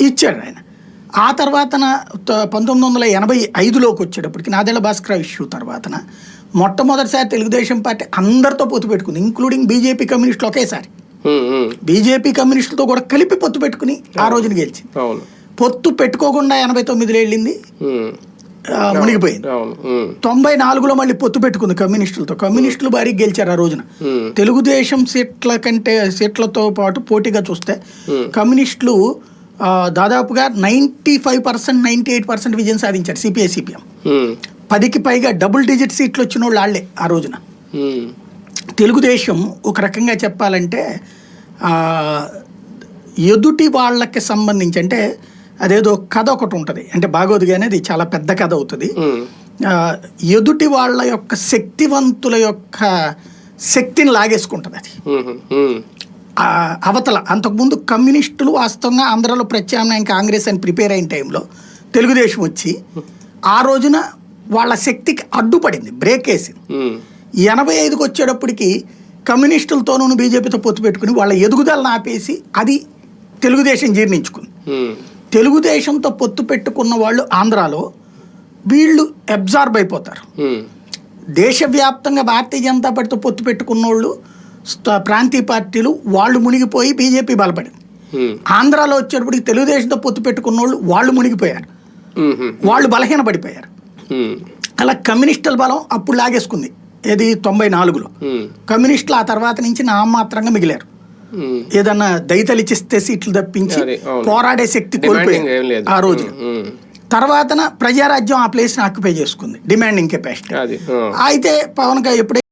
ఇచ్చాడు ఆయన. ఆ తర్వాతన త- పంతొమ్మిది వందల ఎనభై ఐదులోకి వచ్చేటప్పటికి నాదేళ్ళ భాస్కర ఇష్యూ తర్వాతన మొట్టమొదటిసారి తెలుగుదేశం పార్టీ అందరితో పొత్తు పెట్టుకుంది ఇంక్లూడింగ్ బీజేపీ కమ్యూనిస్టులు ఒకేసారి. బీజేపీ కమ్యూనిస్టులతో కూడా కలిపి పొత్తు పెట్టుకుని ఆ రోజున గెలిచింది. పొత్తు పెట్టుకోకుండా ఎనభై తొమ్మిదిలో వెళ్ళింది. మునిగిపోయింది. తొంభై నాలుగులో మళ్ళీ పొత్తు పెట్టుకుంది కమ్యూనిస్టులతో. కమ్యూనిస్టులు భారీ గెలిచారు ఆ రోజున. తెలుగుదేశం సీట్ల కంటే సీట్లతో పాటు పోటీగా చూస్తే కమ్యూనిస్టులు దాదాపుగా ninety five percent ninety eight percent విజయం సాధించారు సిపిఐ సిపిఎం. పదికి పైగా డబుల్ డిజిట్ సీట్లు వచ్చిన వాళ్ళు వాళ్ళే ఆ రోజున. తెలుగుదేశం ఒక రకంగా చెప్పాలంటే ఎదుటి వాళ్ళకి సంబంధించి అంటే అదేదో కథ ఒకటి ఉంటుంది. అంటే బాగోదు కానీ అది చాలా పెద్ద కథ అవుతుంది. ఎదుటి వాళ్ళ యొక్క శక్తివంతుల యొక్క శక్తిని లాగేసుకుంటుంది అది. అవతల అంతకుముందు కమ్యూనిస్టులు వాస్తవంగా ఆంధ్రలో ప్రత్యామ్నాయం కాంగ్రెస్ అని ప్రిపేర్ అయిన టైంలో తెలుగుదేశం వచ్చి ఆ రోజున వాళ్ళ శక్తికి అడ్డుపడింది బ్రేక్ వేసింది. ఎనభై ఐదుకి వచ్చేటప్పటికి కమ్యూనిస్టులతోనూ బీజేపీతో పొత్తు పెట్టుకుని వాళ్ళ ఎదుగుదలను ఆపేసి అది తెలుగుదేశం జీర్ణించుకుంది. తెలుగుదేశంతో పొత్తు పెట్టుకున్న వాళ్ళు ఆంధ్రాలో వీళ్ళు అబ్జార్బ్ అయిపోతారు. దేశవ్యాప్తంగా భారతీయ జనతా పార్టీతో పొత్తు పెట్టుకున్న వాళ్ళు ప్రాంతీయ పార్టీలు వాళ్ళు మునిగిపోయి బీజేపీ బలపడింది ఉమ్, ఆంధ్రాలో వచ్చేటప్పటికి తెలుగుదేశంతో పొత్తు పెట్టుకున్న వాళ్ళు వాళ్ళు మునిగిపోయారు వాళ్ళు బలహీనపడిపోయారు ఉమ్, అలా కమ్యూనిస్టుల బలం అప్పుడు లాగేసుకుంది. ఏది తొంభై నాలుగులో. కమ్యూనిస్టులు ఆ తర్వాత నుంచి నామాత్రంగా మిగిలారు. ఏదన్నా దయతలిచిస్తే సీట్లు తప్పించి. పోరాడే శక్తి లేదు. ఆ రోజు ఉమ్, తర్వాతన ప్రజారాజ్యం ఆ ప్లేస్ని ఆక్యుపై చేసుకుంది. Demanding capacity. అయితే పవన్ ఎప్పుడైతే